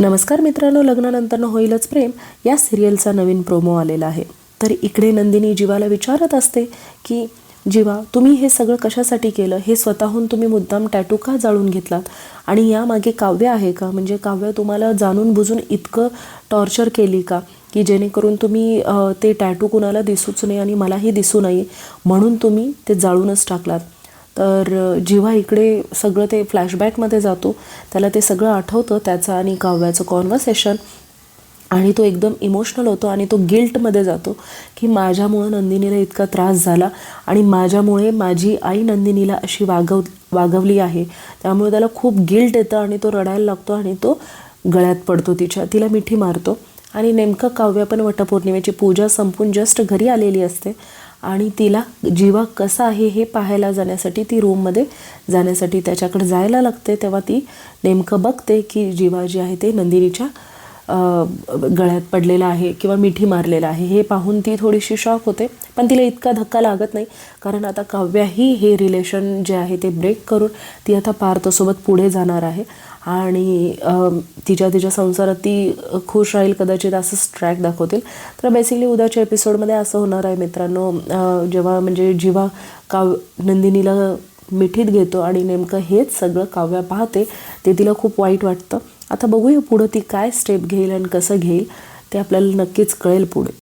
नमस्कार मित्रांनो लग्नानंतर होईलच प्रेम. या सिरियलचा नवीन प्रोमो आलेला आहे. तर इकडे नंदिनी जीवाला विचारत असते की जीवा तुम्ही हे सगळं कशासाठी केलं? हे स्वतःहून तुम्ही मुद्दाम टॅटू का जाळून घेतलात? आणि यामागे काव्य आहे का? म्हणजे काव्य तुम्हाला जाणून बुजून इतकं टॉर्चर केली का? की जेणेकरून तुम्ही ते टॅटू कुणाला दिसूच नये आणि मलाही दिसू नये म्हणून तुम्ही ते जाळूनच टाकलात. तर जेव्हा इकडे सगळं ते फ्लॅशबॅकमध्ये जातो त्याला ते सगळं आठवतं त्याचं आणि काव्याचं कॉन्व्हर्सेशन आणि तो एकदम इमोशनल होतो आणि तो गिल्टमध्ये जातो की माझ्यामुळं नंदिनीला इतका त्रास झाला आणि माझ्यामुळे माझी आई नंदिनीला अशी वागव वागवली आहे. त्यामुळे त्याला खूप गिल्ट येतं आणि तो रडायला लागतो आणि तो गळ्यात पडतो तिच्या तिला मिठी मारतो. आणि नेमकं काव्य पण वटपौर्णिमेची पूजा संपून जस्ट घरी आलेली असते. आणि तिला जीवा कसा आहे हे पाहायला जाण्यासाठी ती रूममध्ये जाण्यासाठी त्याच्याकडे जायला लागते. तेव्हा ती नेमकं बघते की जीवा जी आहे ते नंदिनीच्या गळ्यात पडलेला आहे किंवा मिठी मारलेला आहे हे पाहून ती थोडीशी शॉक होते. पण तिला इतका धक्का लागत नाही कारण आता काव्याही हे रिलेशन जे आहे ते ब्रेक करून ती आता पार्थसोबत पुढे जाणार आहे. आणि तिच्या तिच्या संसारात ती खुश राहील कदाचित असंच ट्रॅक दाखवतील. तर बेसिकली उद्याच्या एपिसोडमध्ये असं होणार आहे मित्रांनो. जेव्हा म्हणजे जेव्हा काव नंदिनीला मिठीत घेतो आणि नेमकं हेच सगळं काव्या पाहते ते तिला खूप वाईट वाटतं. आता बघूया पुढं ती काय स्टेप घेईल आणि कसं घेईल ते आपल्याला नक्कीच कळेल पुढे.